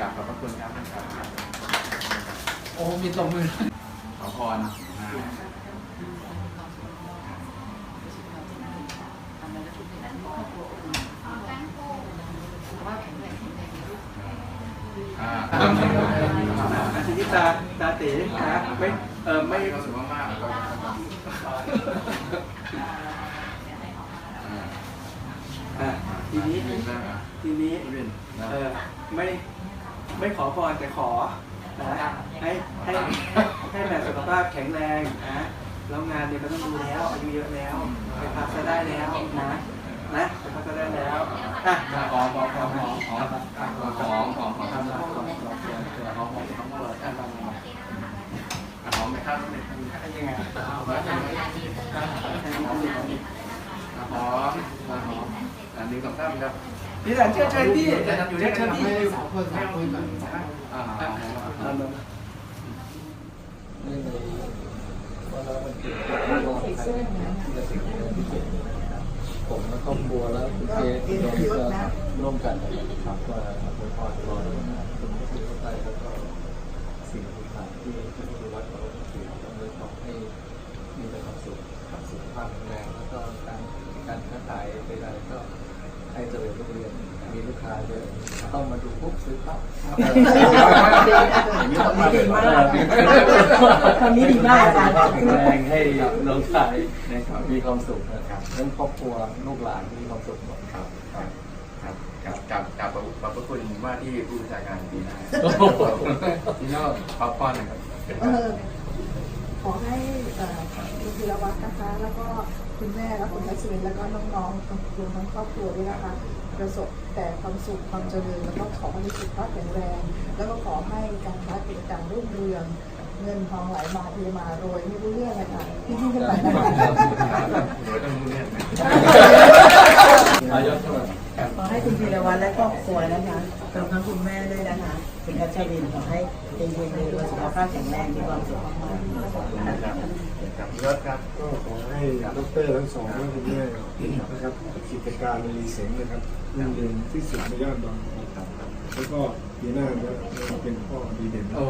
กราบขอบพระคุณครับครับโอ้มีตบมือขอพรอ่าอ่าอาทิตตาตาเต๋นะไม่เออไม่รู้สึกว่ามากก็ทีนี้ทีนี้เออไม่ ไม่ขอพรแต่ขอนะให้ให้ให้แม่สุขภาพแข็งแรงนะแล้วงานเนี่ยมันต้องดูแล้วอายุเยอะแล้วไปพักจะได้แล้วนะนะไปพักจะได้แล้วอะขอขอขอขอขอของของของทำแล้วขอขอเสียเสียขอขอขอขออะทำของไหมครับยังไงเอาไว้ให้ให้น้องดูก่อนขอขอขออันหนึ่งสองสามครับพี่สันเชิญเชิญพี่อยู่ด้วยเชิญพี่สองคนสามคนก่อนอ่าอะอ่าเอามาเนื่องในวันละวันเกิดของท่านที่จะถึงเดือ นที่เจ็ดนะครับผมและครอบครัวและคุณเจคุณโดมก็ร่วมกันครับว่าอวยพรรอคุณพระคุณพระไตรแล้วก็สิ่งต่างๆที่ที่วัดเราถือต้องเลยขอให้มีแต่ความสุขสุขภาพแข็งแรงแล้วก็การการค้าขายใดๆก็ ให้เจริญรุ่งเรืองมีลูกค้าเยอะต้องมาดูปุ๊บซื้อปั๊บคำนี้ดีมากคำนี้ดีมากอาจารย์แข็งแรงให้น้องชายนะครับมีความสุขนะครับทั้งครอบครัวลูกหลานมีความสุขหมดครับครับครับกับกับกับขอบพระคุณว่าที่ผู้บัญชาการปีน้าพี่น้องขอพรหนะครับขอให้ คุณธีรวัตรนะคะ แล้วก็คุณแม่และคุณทัศวินแล้วก็น้องๆรวมทั้งครอบครัวด้วยนะคะ ประสบแต่ความสุขความเจริญแล้วก็ขอให้มีสุขภาพแข็งแรง แล้วก็ขอให้การค้ากิจการรุ่งเรืองเงินทองไหลมาเทมารวยไม่รู้เรื่องเลยค่ะพี่ที่ขึ้นไปนะคะหนูต้องรู้เรื่องไหมนายกเท่าไหร่ขอให้คุณพีรวัตรและครอบครัวนะคะรวมทั้งคุณแม่ด้วยนะคะคุณกัชวินขอให้เป็นเย็นเลยสุขภาพแข็งแรงมีความสุขมากๆค รัฐครับก็ขอให้ดรทั้งสองและคุณแม่นะครับกิจการในรีเสียงนะครับรุ่งเรืองที่สุดในย่านบางนแล้วก็ปีหน้าจะเป็นพ่อดีเด่นโอ้